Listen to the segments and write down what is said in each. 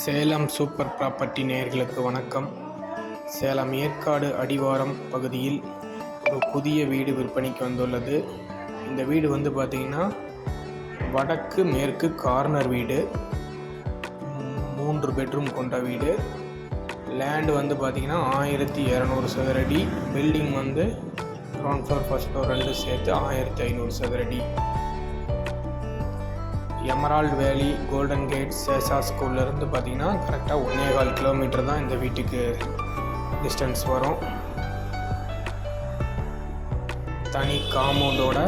Salem super property நேயர்களுக்கு வணக்கம். சேலம் ஏற்காடு அடிவாரம் பகுதியில் ஒரு புதிய வீடு விற்பனைக்கு வந்துள்ளது. இந்த வீடு வந்து பார்த்திங்கன்னா வடக்கு மேற்கு கார்னர் வீடு. மூன்று பெட்ரூம் கொண்ட வீடு. லேண்டு வந்து பார்த்திங்கன்னா ஆயிரத்தி இரநூறு சதுரடி. பில்டிங் வந்து கிரவுண்ட் ஃப்ளோர் ஃபர்ஸ்ட் ஃப்ளோர் ரெண்டு சேர்த்து ஆயிரத்தி ஐநூறு சதுரடி. எமரால்டு வேலி கோல்டன் கேட் சேஷா ஸ்கூல்லேருந்து பார்த்தீங்கன்னா கரெக்டாக ஒன்றே கால் கிலோமீட்டர் தான் இந்த வீட்டுக்கு டிஸ்டன்ஸ் வரும். தனி காம்பவுண்டோட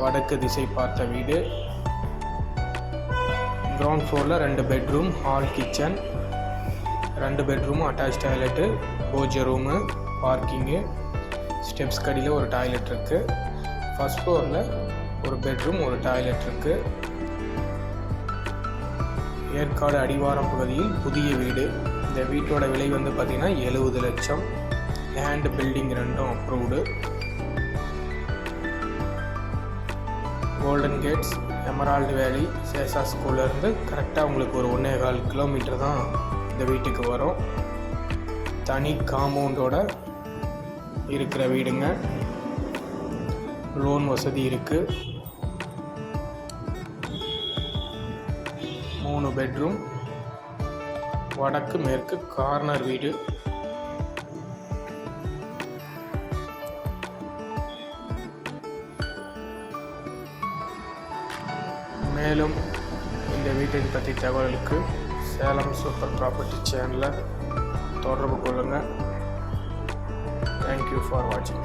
வடக்கு திசை பார்த்த வீடு. கிரவுண்ட் ஃப்ளோரில் ரெண்டு பெட்ரூம் ஹால் கிச்சன் ரெண்டு பெட்ரூமும் attach toilet puja room parking steps கடியில் ஒரு டாய்லெட் இருக்குது ஃபஸ்ட் ஃப்ளோரில் ஒரு பெட்ரூம் ஒரு டாய்லெட் இருக்குது ஏற்காடு அடிவாரம் பகுதியில் புதிய வீடு. இந்த வீட்டோட விலை வந்து பார்த்திங்கன்னா எழுபது லட்சம். லேண்ட் பில்டிங் ரெண்டும் approved golden gates emerald valley Sesha ஸ்கூல்லேருந்து கரெக்டாக உங்களுக்கு ஒரு ஒன்றே கால் கிலோமீட்டர் தான் இந்த வீட்டுக்கு வரும். தனி காம்பவுண்டோட இருக்கிற வீடுங்க. லோன் வசதி இருக்குது மூணு பெட்ரூம் வடக்கு மேற்கு கார்னர் வீடு. மேலும் இந்த வீட்டை பற்றி தகவலுக்கு சேலம் சூப்பர் ப்ராப்பர்ட்டி சேனலை தொடர்பு கொள்ளுங்கள் தேங்க்யூ ஃபார் வாட்சிங்